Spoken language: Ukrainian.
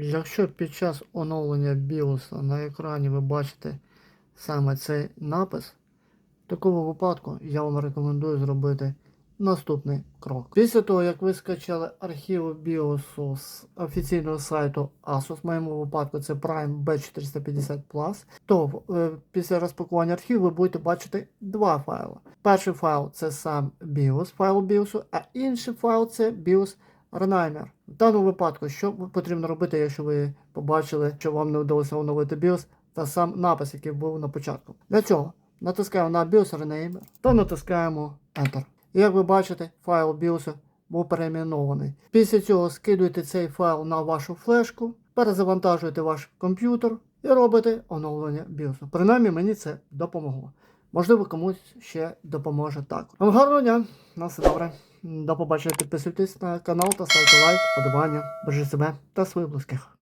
Якщо під час оновлення BIOS на екрані ви бачите саме цей напис, в такому випадку я вам рекомендую зробити наступний крок. Після того, як ви скачали архіви BIOS з офіційного сайту ASUS, в моєму випадку це Prime B450 Plus, то е, після розпакування архіву ви будете бачити два файли. Перший файл це сам BIOS, файл BIOS, а інший файл це BIOS Renaimer. В даному випадку, що потрібно робити, якщо ви побачили, що вам не вдалося оновити BIOS та сам напис, який був на початку. Для цього натискаємо на BIOS Renaimer та натискаємо Enter. І як ви бачите, файл BIOS був перейменований. Після цього скидуєте цей файл на вашу флешку, перезавантажуєте ваш комп'ютер і робите оновлення BIOS. Принаймні мені це допомогло. Можливо, комусь ще допоможе так. Вам гарного дня, на все добре. До побачення, підписуйтесь на канал та ставте лайк, подобання, бережіть себе та своїх близьких.